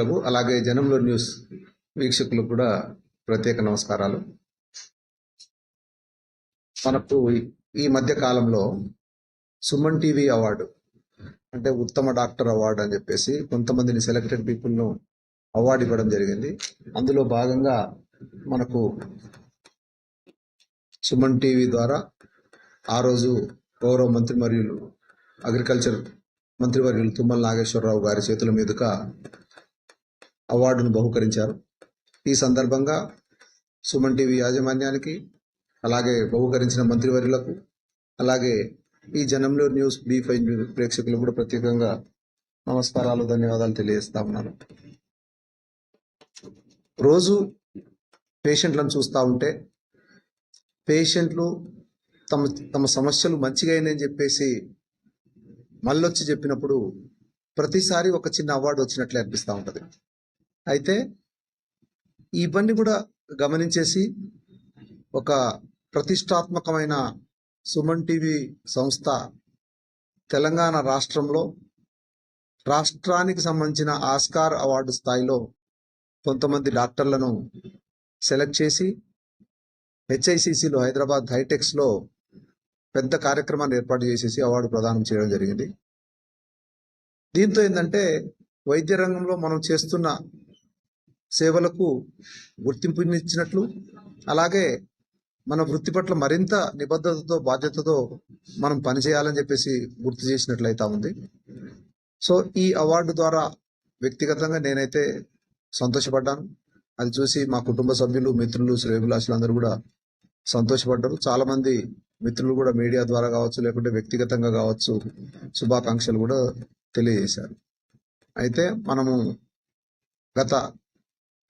మిత్రులకు అలాగే జనంలో న్యూస్ వీక్షకులకు కూడా ప్రత్యేక నమస్కారాలు. మనకు ఈ- ఈ మధ్య కాలంలో సుమన్ టీవీ అవార్డు అంటే ఉత్తమ డాక్టర్ అవార్డు అని చెప్పేసి కొంతమందిని సెలెక్టెడ్ పీపుల్ను అవార్డు ఇవ్వడం జరిగింది. అందులో భాగంగా మనకు సుమన్ టీవీ ద్వారా ఆ రోజు గౌరవ మంత్రి మరియు అగ్రికల్చర్ మంత్రివర్యులు తుమ్మల నాగేశ్వరరావు గారి చేతుల మీదుగా అవార్డును బహుకరించారు. ఈ సందర్భంగా సుమన్ టీవీ యాజమాన్యానికి అలాగే బహుకరించిన మంత్రివర్యులకు అలాగే ఈ జనంలో న్యూస్ బీ ఫైవ్ న్యూస్ ప్రేక్షకులు కూడా ప్రత్యేకంగా నమస్కారాలు ధన్యవాదాలు తెలియజేస్తా ఉన్నాను. రోజు పేషెంట్లను చూస్తూ ఉంటే పేషెంట్లు తమ తమ సమస్యలు మంచిగా అయినాయని చెప్పేసి మళ్ళొచ్చి చెప్పినప్పుడు ప్రతిసారి ఒక చిన్న అవార్డు వచ్చినట్లే అనిపిస్తూ ఉంటుంది. అయితే ఇవన్నీ కూడా గమనించేసి ఒక ప్రతిష్టాత్మకమైన సుమన్ టీవీ సంస్థ తెలంగాణ రాష్ట్రంలో రాష్ట్రానికి సంబంధించిన ఆస్కార్ అవార్డు స్థాయిలో కొంతమంది డాక్టర్లను సెలెక్ట్ చేసి హెచ్ఐసిసిలో హైదరాబాద్ హైటెక్స్లో పెద్ద కార్యక్రమాన్ని ఏర్పాటు చేసేసి అవార్డు ప్రదానం చేయడం జరిగింది. దీంతో ఏంటంటే వైద్య రంగంలో మనం చేస్తున్న సేవలకు గుర్తింపునిచ్చినట్లు అలాగే మన వృత్తి పట్ల మరింత నిబద్ధతతో బాధ్యతతో మనం పనిచేయాలని చెప్పేసి గుర్తు చేసినట్లయితే ఉంది. సో ఈ అవార్డు ద్వారా వ్యక్తిగతంగా నేనైతే సంతోషపడ్డాను. అది చూసి మా కుటుంబ సభ్యులు మిత్రులు శ్రేయభిలాషులు అందరూ కూడా సంతోషపడ్డారు. చాలామంది మిత్రులు కూడా మీడియా ద్వారా కావచ్చు లేకుంటే వ్యక్తిగతంగా కావచ్చు శుభాకాంక్షలు కూడా తెలియజేశారు. అయితే మనము గత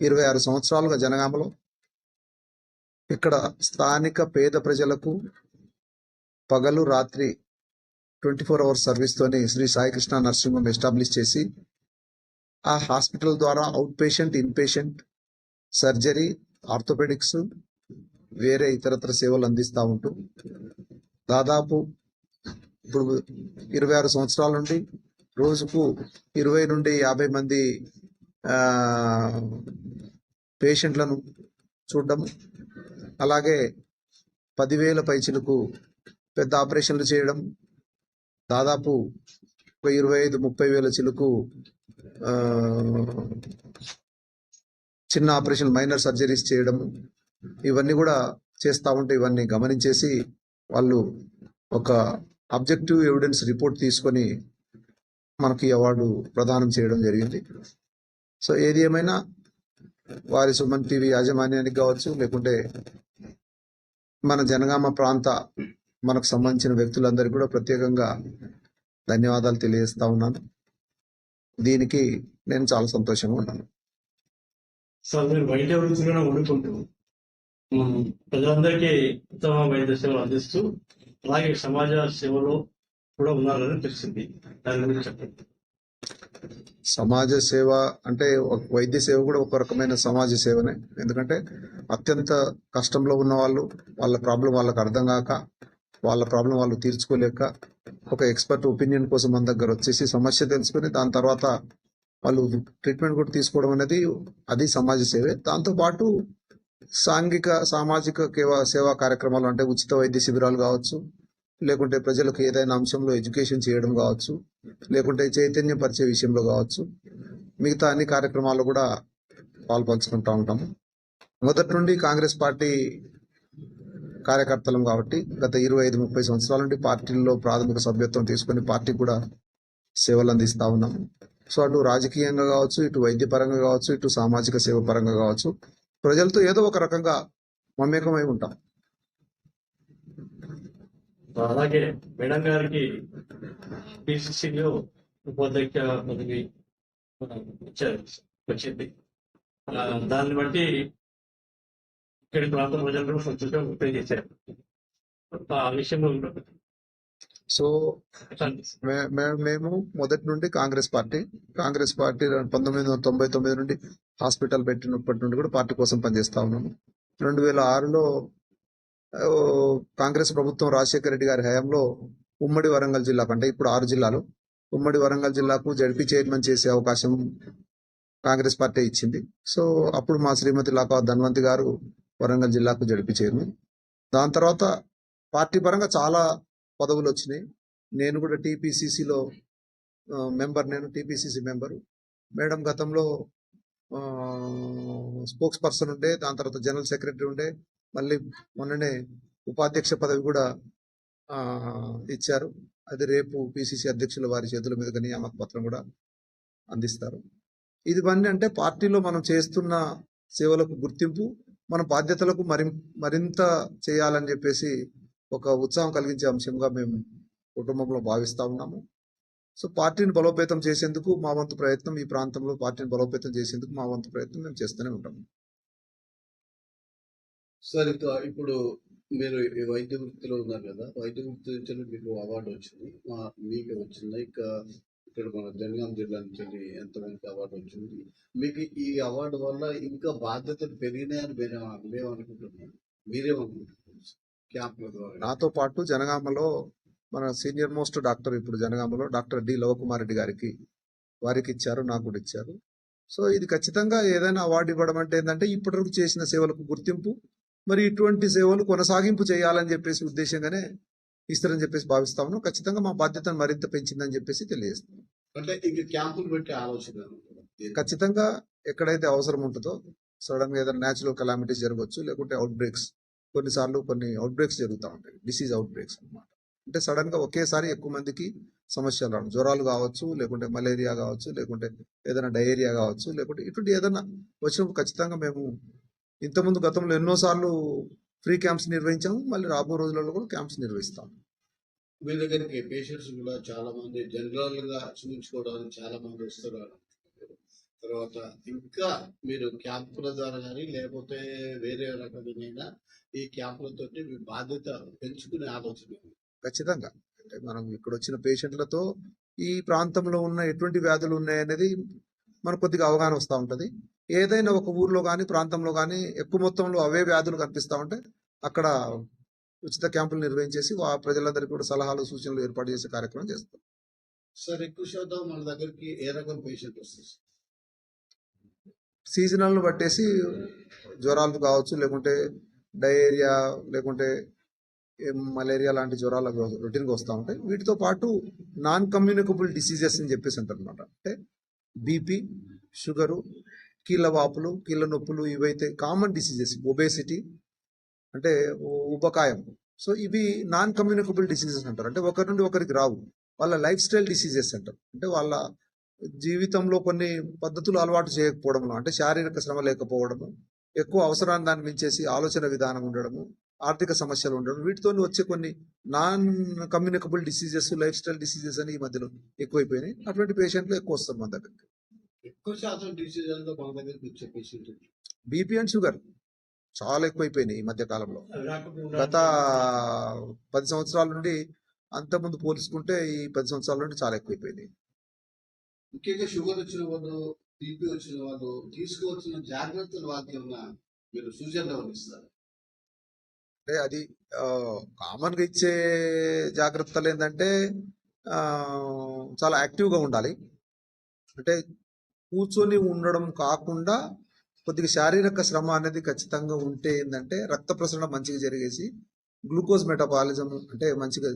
ఇరవై ఆరు సంవత్సరాలుగా జనగామలో ఇక్కడ స్థానిక పేద ప్రజలకు పగలు రాత్రి twenty four hours సర్వీస్తోని Sri Saikrishna nursing home establish చేసి ఆ హాస్పిటల్ ద్వారా out patient in patient surgery orthopaedics వేరే ఇతరత్ర సేవలు అందిస్తూ ఉంటూ దాదాపు ఇప్పుడు ఇరవై ఆరు సంవత్సరాల నుండి రోజుకు ఇరవై నుండి యాభై మంది పేషెంట్లను చూడడం. అలాగే పదివేల పైచిలకు పెద్ద ఆపరేషన్లు చేయడం. దాదాపు ఒక ఇరవై ఐదు ముప్పై వేల చిలుకు చిన్న ఆపరేషన్ మైనర్ సర్జరీస్ చేయడం. ఇవన్నీ కూడా చేస్తూ ఉంటే ఇవన్నీ గమనించేసి వాళ్ళు ఒక అబ్జెక్టివ్ ఎవిడెన్స్ రిపోర్ట్ తీసుకొని మనకి అవార్డు ప్రదానం చేయడం జరిగింది. సో ఏది ఏమైనా వారి సుమన్ టీవీ యాజమాన్యానికి కావచ్చు లేకుంటే మన జనగామ ప్రాంత మనకు సంబంధించిన వ్యక్తులందరికీ కూడా ప్రత్యేకంగా ధన్యవాదాలు తెలియజేస్తా ఉన్నాను. దీనికి నేను చాలా సంతోషంగా ఉన్నాను. సార్ మీరు వైద్య వృత్తిలోనే ఉండుకుంటూ ప్రజలందరికీ ఉత్తమ వైద్య సేవలు అందిస్తూ అలాగే సమాజ సేవలో కూడా ఉన్నారని తెలిసింది. దాని గురించి చెప్పండి. సమాజ సేవ అంటే ఒక వైద్య సేవ కూడా ఒక రకమైన సమాజ సేవనే. ఎందుకంటే అత్యంత కష్టంలో ఉన్న వాళ్ళు వాళ్ళ ప్రాబ్లం వాళ్ళకి అర్థం కాక వాళ్ళ ప్రాబ్లం వాళ్ళు తీర్చుకోలేక ఒక ఎక్స్పర్ట్ ఒపీనియన్ కోసం మన దగ్గర వచ్చేసి సమస్య తెలుసుకొని దాని తర్వాత వాళ్ళు ట్రీట్మెంట్ కూడా తీసుకోవడం అనేది అది సమాజ సేవే. దాంతో పాటు సాంఘిక సామాజిక సేవా కార్యక్రమాలు అంటే ఉచిత వైద్య శిబిరాలు కావచ్చు లేకుంటే ప్రజలకు ఏదైనా అంశంలో ఎడ్యుకేషన్ చేయడం కావచ్చు లేకుంటే చైతన్యం పరిచే విషయంలో కావచ్చు మిగతా అన్ని కార్యక్రమాల్లో కూడా పాల్పంచుకుంటూ ఉంటాము. మొదటి నుండి కాంగ్రెస్ పార్టీ కార్యకర్తలం కాబట్టి గత ఇరవై ఐదు ముప్పై సంవత్సరాల నుండి పార్టీల్లో ప్రాథమిక సభ్యత్వం తీసుకొని పార్టీ కూడా సేవలు అందిస్తూ ఉన్నాం. సో అటు రాజకీయంగా కావచ్చు ఇటు వైద్యపరంగా కావచ్చు ఇటు సామాజిక సేవ పరంగా కావచ్చు ప్రజలతో ఏదో ఒక రకంగా మమేకమై ఉంటాం. అలాగే మేడం గారికి పిసిసిలో ఉపాధ్యక్ష పదవి ఇచ్చారు. వచ్చింది. దాన్ని బట్టి ఇక్కడి ప్రాంత ప్రజలు సంతోషం వ్యక్తం చేశారు. ఆ విషయంలో సో మేము మొదటి నుండి కాంగ్రెస్ పార్టీ కాంగ్రెస్ పార్టీ పంతొమ్మిది వందల తొంభై తొమ్మిది నుండి హాస్పిటల్ పెట్టినప్పటి నుండి కూడా పార్టీ కోసం పనిచేస్తా ఉన్నాము. రెండు వేల ఆరులో కాంగ్రెస్ ప్రభుత్వం రాజశేఖర రెడ్డి గారి హయాంలో ఉమ్మడి వరంగల్ జిల్లాకు అంటే ఇప్పుడు ఆరు జిల్లాలు ఉమ్మడి వరంగల్ జిల్లాకు జడ్పీ చైర్మన్ చేసే అవకాశం కాంగ్రెస్ పార్టీ ఇచ్చింది. సో అప్పుడు మా శ్రీమతి లాకా ధన్వంతి గారు వరంగల్ జిల్లాకు జడిపి చైర్మన్. దాని తర్వాత పార్టీ పరంగా చాలా పదవులు వచ్చినాయి. నేను కూడా టీపీసీసీలో మెంబర్ నేను టీపీసీసీ మెంబరు. మేడం గతంలో స్పోక్స్ పర్సన్ ఉండే దాని తర్వాత జనరల్ సెక్రటరీ ఉండే మళ్ళీ మొన్ననే ఉపాధ్యక్ష పదవి కూడా ఇచ్చారు. అది రేపు పిసిసి అధ్యక్షుల వారి చేతుల మీదుగా నియామక పత్రం కూడా అందిస్తారు. ఇదివన్నీ అంటే పార్టీలో మనం చేస్తున్న సేవలకు గుర్తింపు మన బాధ్యతలకు మరి మరింత చేయాలని చెప్పేసి ఒక ఉత్సాహం కలిగించే అంశంగా మేము కుటుంబంలో భావిస్తూ ఉన్నాము. సో పార్టీని బలోపేతం చేసేందుకు మా వంతు ప్రయత్నం ఈ ప్రాంతంలో పార్టీని బలోపేతం చేసేందుకు మా వంతు ప్రయత్నం మేము చేస్తూనే ఉంటాము. సార్ ఇప్పుడు మీరు వైద్య వృత్తిలో ఉన్నారు కదా వైద్య వృత్తి నుంచి మీకు అవార్డు వచ్చింది. మా మీకు వచ్చింది? ఇంకా ఇక్కడ మన జనగాం జిల్లా నుంచి ఎంతమందికి అవార్డు వచ్చింది? మీకు ఈ అవార్డు వల్ల ఇంకా బాధ్యతలు పెరిగినాయని మేము మేమనుకుంటున్నాం మీరేమనుకుంటున్నారు క్యాంపుల ద్వారా. నాతో పాటు జనగామలో మన సీనియర్ మోస్ట్ డాక్టర్ ఇప్పుడు జనగామలో డాక్టర్ డి లవకుమార్ రెడ్డి గారికి వారికి ఇచ్చారు నాకు కూడా ఇచ్చారు. సో ఇది ఖచ్చితంగా ఏదైనా అవార్డు ఇవ్వడం అంటే ఏంటంటే ఇప్పటివరకు చేసిన సేవలకు గుర్తింపు మరి ఇటువంటి సేవలు కొనసాగింపు చేయాలని చెప్పేసి ఉద్దేశంగానే ఇస్తారని చెప్పేసి భావిస్తా ఉన్నాం. ఖచ్చితంగా మా బాధ్యతను మరింత పెంచిందని చెప్పేసి తెలియజేస్తాం అంటే ఇంక క్యాంపులు పెట్టే ఆలోచన? ఖచ్చితంగా ఎక్కడైతే అవసరం ఉంటుందో సడన్గా ఏదైనా న్యాచురల్ కలామిటీస్ జరగవచ్చు లేకుంటే అవుట్ బ్రేక్స్ కొన్నిసార్లు కొన్ని అవుట్ బ్రేక్స్ జరుగుతూ ఉంటాయి. డిసీజ్ అవుట్ బ్రేక్స్ అన్నమాట. అంటే సడన్గా ఒకేసారి ఎక్కువ మందికి సమస్యలు రావడం. జ్వరాలు కావచ్చు లేకుంటే మలేరియా కావచ్చు లేకుంటే ఏదైనా డయేరియా కావచ్చు లేకుంటే ఇటువంటి ఏదైనా వచ్చినప్పుడు ఖచ్చితంగా మేము ఇంతకుముందు గతంలో ఎన్నోసార్లు ఫ్రీ క్యాంప్స్ నిర్వహించాము మళ్ళీ రాబో రోజులలో కూడా క్యాంప్స్ నిర్వహిస్తాం మీ దగ్గరికి పేషెంట్స్ కూడా చాలా మంది జనరల్గా చూపించుకోవడానికి చాలా మంది వస్తున్నారు. తర్వాత ఇంకా మీరు క్యాంపుల ద్వారా కానీ లేకపోతే వేరే రకమైన ఈ క్యాంపులతో మీ బాధ్యత పెంచుకునే ఆలోచన. ఖచ్చితంగా. అంటే మనం ఇక్కడ వచ్చిన పేషెంట్లతో ఈ ప్రాంతంలో ఉన్న ఎటువంటి వ్యాధులు ఉన్నాయనేది మనకు కొద్దిగా అవగాహన వస్తూ ఉంటది. ఏదైనా ఒక ఊర్లో కానీ ప్రాంతంలో కానీ ఎక్కువ మొత్తంలో అవే వ్యాధులు కనిపిస్తా ఉంటే అక్కడ ఉచిత క్యాంపులు నిర్వహించేసి వా ప్రజలందరికీ కూడా సలహాలు సూచనలు ఏర్పాటు చేసే కార్యక్రమం చేస్తాం. సార్ ఎక్కువ శాతం మన దగ్గరికి ఏ రకం పేషెంట్ వస్తుంది సీజనల్ బట్టేసి జ్వరాలు కావచ్చు లేకుంటే డయేరియా లేకుంటే మలేరియా లాంటి జ్వరాలు రొటీన్గా వస్తూ ఉంటాయి వీటితో పాటు నాన్ కమ్యూనికబుల్ డిసీజెస్ అని చెప్పేసి అంటారు అంటే బీపీ షుగరు కీళ్ళ వాపులు కీళ్ళ నొప్పులు ఇవైతే కామన్ డిసీజెస్ ఒబేసిటీ అంటే ఉపకాయం సో ఇవి నాన్ కమ్యూనికబుల్ డిసీజెస్ అంటారు. అంటే ఒకరి నుండి ఒకరికి రావు. వాళ్ళ లైఫ్ స్టైల్ డిసీజెస్ అంటారు. అంటే వాళ్ళ జీవితంలో కొన్ని పద్ధతులు అలవాటు చేయకపోవడము అంటే శారీరక శ్రమ లేకపోవడము ఎక్కువ అవసరాన్ని దాన్ని మించేసి ఆలోచన విధానం ఉండడము ఆర్థిక సమస్యలు ఉండడం వీటితో వచ్చే కొన్ని non communicable diseases lifestyle diseases అని ఈ మధ్యలో ఎక్కువైపోయినాయి. అటువంటి పేషెంట్లు ఎక్కువ వస్తారు మన దగ్గరికి. ఎక్కువ శాతం మన దగ్గరికి వచ్చే పేషెంట్ బీపీ అండ్ షుగర్ చాలా ఎక్కువైపోయినాయి ఈ మధ్య కాలంలో. గత పది సంవత్సరాల నుండి అంతకుముందు పోల్చుకుంటే ఈ పది సంవత్సరాల నుండి చాలా ఎక్కువైపోయినాయి ముఖ్యంగా షుగర్ వచ్చిన వాళ్ళు బీపీ వచ్చిన వాళ్ళు తీసుకోవాల్సిన జాగ్రత్తలు వాళ్ళకి మీరు సూచనలు ఇస్తారు? అంటే అది కామన్గా ఇచ్చే జాగ్రత్తలు ఏంటంటే చాలా యాక్టివ్గా ఉండాలి. అంటే కూర్చొని ఉండడం కాకుండా కొద్దిగా శారీరక శ్రమ అనేది ఖచ్చితంగా ఉంటే ఏంటంటే రక్త ప్రసరణ మంచిగా జరిగేసి గ్లూకోజ్ మెటబాలిజం అంటే మంచిగా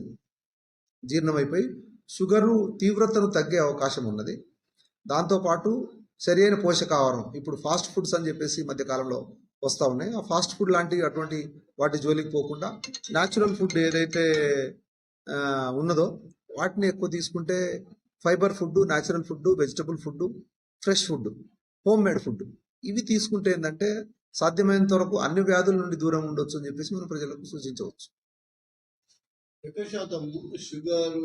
జీర్ణమైపోయి షుగరు తీవ్రతను తగ్గే అవకాశం ఉన్నది. దాంతోపాటు సరైన పోషకాహారం ఇప్పుడు ఫాస్ట్ ఫుడ్స్ అని చెప్పేసి మధ్యకాలంలో వస్తూ ఉన్నాయి. ఆ ఫాస్ట్ ఫుడ్ లాంటి అటువంటి వాటి జోలికి పోకుండా న్యాచురల్ ఫుడ్ ఏదైతే ఉన్నదో వాటిని ఎక్కువ తీసుకుంటే fibre food natural food vegetable food fresh food homemade food. ఇవి తీసుకుంటే ఏంటంటే సాధ్యమైనంత వరకు అన్ని వ్యాధుల నుండి దూరం ఉండొచ్చు అని చెప్పేసి మనం ప్రజలకు సూచించవచ్చు. ఎక్కువ శాతం షుగర్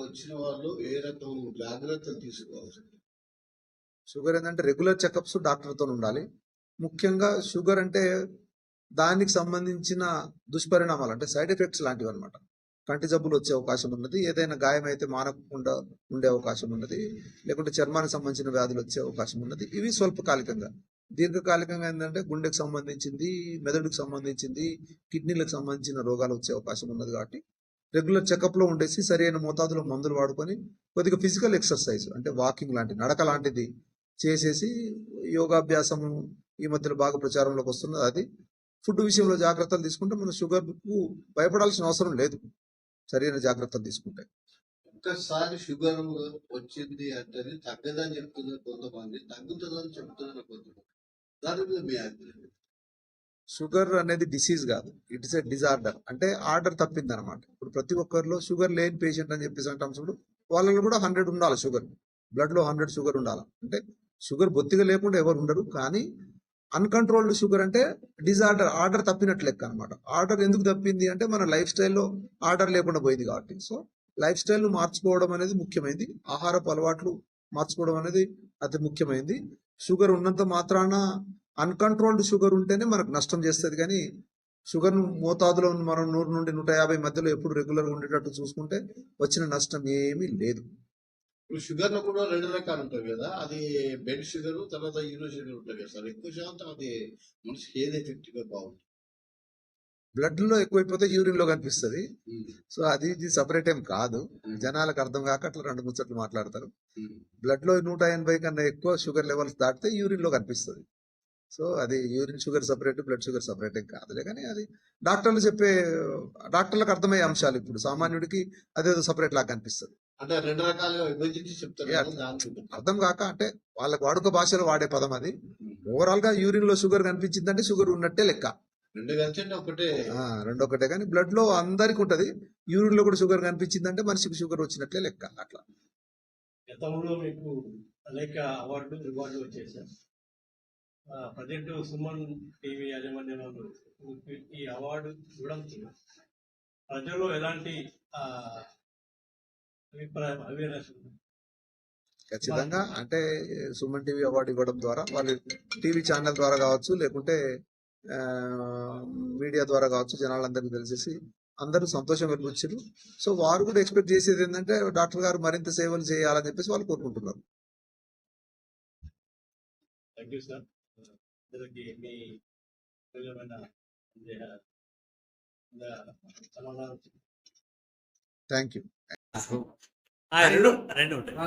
వచ్చిన వాళ్ళు ఏ రకం జాగ్రత్తలు తీసుకోవాలి షుగర్ ఏంటంటే రెగ్యులర్ చెకప్స్ డాక్టర్తో ఉండాలి. ముఖ్యంగా షుగర్ అంటే దానికి సంబంధించిన దుష్పరిణామాలు అంటే సైడ్ ఎఫెక్ట్స్ లాంటివి అనమాట కంటి జబ్బులు వచ్చే అవకాశం ఉన్నది. ఏదైనా గాయం అయితే మానకుండా ఉండే అవకాశం ఉన్నది. లేకుంటే చర్మానికి సంబంధించిన వ్యాధులు వచ్చే అవకాశం ఉన్నది. ఇవి స్వల్పకాలికంగా. దీర్ఘకాలికంగా ఏంటంటే గుండెకు సంబంధించింది మెదడుకు సంబంధించింది కిడ్నీలకు సంబంధించిన రోగాలు వచ్చే అవకాశం ఉన్నది కాబట్టి రెగ్యులర్ చెకప్లో ఉండేసి సరైన మోతాదులో మందులు వాడుకొని కొద్దిగా ఫిజికల్ ఎక్సర్సైజ్ అంటే వాకింగ్ లాంటి నడక లాంటిది చేసేసి యోగాభ్యాసం ఈ మధ్యలో బాగా ప్రచారంలోకి వస్తున్నది. అది ఫుడ్ విషయంలో జాగ్రత్తలు తీసుకుంటే మనం షుగర్కు భయపడాల్సిన అవసరం లేదు. సరైన జాగ్రత్తలు తీసుకుంటే ఒక్కసారి షుగర్ వచ్చింది అంటే తగ్గదని చెప్తున్నారు కొంతమంది. తగ్గుతుందని చెప్తున్నారు కొంతమంది. దాని మీద మీ అభిప్రాయం షుగర్ అనేది డిసీజ్ కాదు. It is a disorder. అంటే ఆర్డర్ తప్పింది అనమాట ఇప్పుడు ప్రతి ఒక్కరిలో షుగర్ లేని పేషెంట్ అని చెప్పేసి అంటాం చూడు వాళ్ళలో కూడా హండ్రెడ్ ఉండాలి షుగర్. బ్లడ్లో హండ్రెడ్ షుగర్ ఉండాలి. అంటే షుగర్ బొత్తిగా లేకుండా ఎవరు ఉండరు. కానీ అన్కంట్రోల్డ్ షుగర్ అంటే డిజార్డర్ ఆర్డర్ తప్పినట్లు లెక్క అనమాట ఆర్డర్ ఎందుకు తప్పింది అంటే మన లైఫ్ స్టైల్లో ఆర్డర్ లేకుండా పోయింది కాబట్టి. సో లైఫ్ స్టైల్ మార్చుకోవడం అనేది ముఖ్యమైనది ఆహారపు అలవాట్లు మార్చుకోవడం అనేది అతి ముఖ్యమైనది షుగర్ ఉన్నంత మాత్రాన అన్కంట్రోల్డ్ షుగర్ ఉంటేనే మనకు నష్టం చేస్తుంది. కానీ షుగర్ మోతాదులో మనం నూరు నుండి నూట యాభై మధ్యలో ఎప్పుడు రెగ్యులర్గా ఉండేటట్టు చూసుకుంటే వచ్చిన నష్టం ఏమీ లేదు. ఇప్పుడు షుగర్లో కూడా రెండు రకాలు ఉంటాయి కదా. అది బెడ్ షుగర్ తర్వాత యూరో షుగర్ ఉంటాయి కదా సార్. ఎక్కువ శాతం అది మనిషికి ఏది ఎఫెక్టివ్గా బాగుంటుంది. బ్లడ్లో ఎక్కువైపోతే యూరిన్లో కనిపిస్తుంది. సో అది ఇది సపరేట్ ఏం కాదు. జనాలకు అర్థం కాక అట్లా రెండు ముచ్చట్లు మాట్లాడతారు. బ్లడ్లో నూట ఎనభై కన్నా ఎక్కువ షుగర్ లెవెల్స్ దాటితే యూరిన్లో కనిపిస్తుంది. సో అది urine sugar separate blood sugar separate ఏం కాదులే కానీ అది డాక్టర్లు చెప్పే డాక్టర్లకు అర్థమయ్యే అంశాలు ఇప్పుడు. సామాన్యుడికి అదేదో సపరేట్ లాగా కనిపిస్తుంది. అంటే రెండు రకాలుగా విభజించి చెప్తారు. అర్థం కాక అంటే వాళ్ళకి వాడుక భాషలో వాడే పదం అది. ఓవరాల్గా యూరిన్లో షుగర్ కనిపించిందంటే షుగర్ ఉన్నట్టే లెక్క. రెండు కలిసి అంటే ఒకటే. ఆ, రెండొకటే కానీ బ్లడ్లో అందరికి ఉంటది. యూరిన్లో కూడా షుగర్ కనిపించిందంటే మనిషికి షుగర్ వచ్చినట్లే లెక్క అట్లా. గతంలో మీకు అనేక అవార్డులు రివార్డులు వచ్చేసారు ప్రజెంట్ సుమన్ టీవీ యాజమాన్యం ఈ అవార్డు ఇవ్వడంతో ప్రజల్లో ఎలాంటి ఆ, అభిప్రాయం అవేర్నెస్ ఖచ్చితంగా. అంటే సుమన్ టీవీ అవార్డు ఇవ్వడం ద్వారా వాళ్ళు టీవీ ఛానల్ ద్వారా కావచ్చు లేకుంటే మీడియా ద్వారా కావచ్చు జనాలందరికీ తెలిసేసి అందరూ సంతోషం వెలిపించారు సో వారు కూడా ఎక్స్పెక్ట్ చేసేది ఏంటంటే డాక్టర్ గారు మరింత సేవలు చేయాలని చెప్పేసి వాళ్ళు కోరుకుంటున్నారు. Thank you. రెండు రెండు. ఉంటాయి.